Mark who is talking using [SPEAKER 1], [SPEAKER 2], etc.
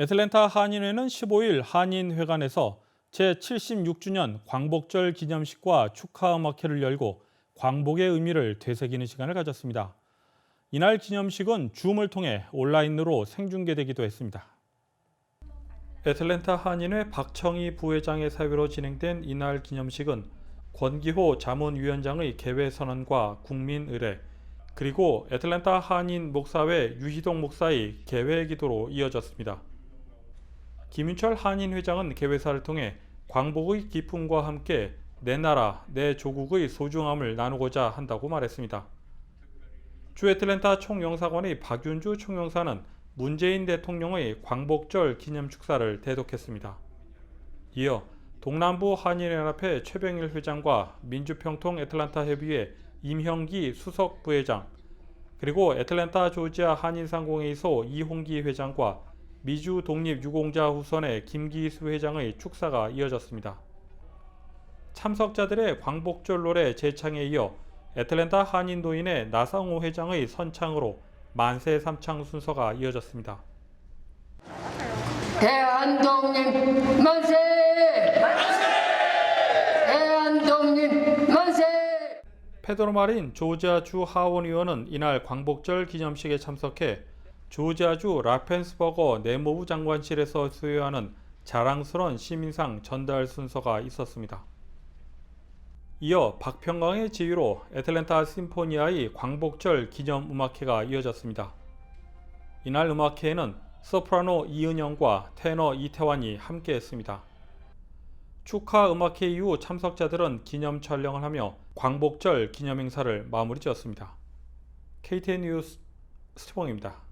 [SPEAKER 1] 애틀랜타 한인회는 15일 한인회관에서 제76주년 광복절 기념식과 축하 음악회를 열고 광복의 의미를 되새기는 시간을 가졌습니다. 이날 기념식은 줌을 통해 온라인으로 생중계되기도 했습니다. 애틀랜타 한인회 박청희 부회장의 사회로 진행된 이날 기념식은 권기호 자문위원장의 개회 선언과 국민 의례 그리고 애틀랜타 한인 목사회 유희동 목사의 개회 기도로 이어졌습니다. 김윤철 한인 회장은 개회사를 통해 광복의 기쁨과 함께 내 나라, 내 조국의 소중함을 나누고자 한다고 말했습니다. 주 애틀랜타 총영사관의 박윤주 총영사는 문재인 대통령의 광복절 기념 축사를 대독했습니다. 이어 동남부 한인연합회 최병일 회장과 민주평통 애틀랜타 협의회 임형기 수석 부회장 그리고 애틀랜타 조지아 한인상공회의소 이홍기 회장과 미주 독립 유공자 후손의 김기수 회장의 축사가 이어졌습니다. 참석자들의 광복절 노래 재창에 이어 애틀랜타 한인도인의 나상호 회장의 선창으로 만세 삼창 순서가 이어졌습니다.
[SPEAKER 2] 대한독립 만세! 대한독립 만세!
[SPEAKER 1] 페드로 마린 조지아주 하원 의원은 이날 광복절 기념식에 참석해 조지아주 라펜스버거 내무부 장관실에서 수여하는 자랑스러운 시민상 전달 순서가 있었습니다. 이어 박평강의 지휘로 애틀랜타 심포니아의 광복절 기념 음악회가 이어졌습니다. 이날 음악회에는 소프라노 이은영과 테너 이태환이 함께했습니다. 축하 음악회 이후 참석자들은 기념 촬영을 하며 광복절 기념 행사를 마무리 지었습니다. KTN 뉴스 스티봉입니다.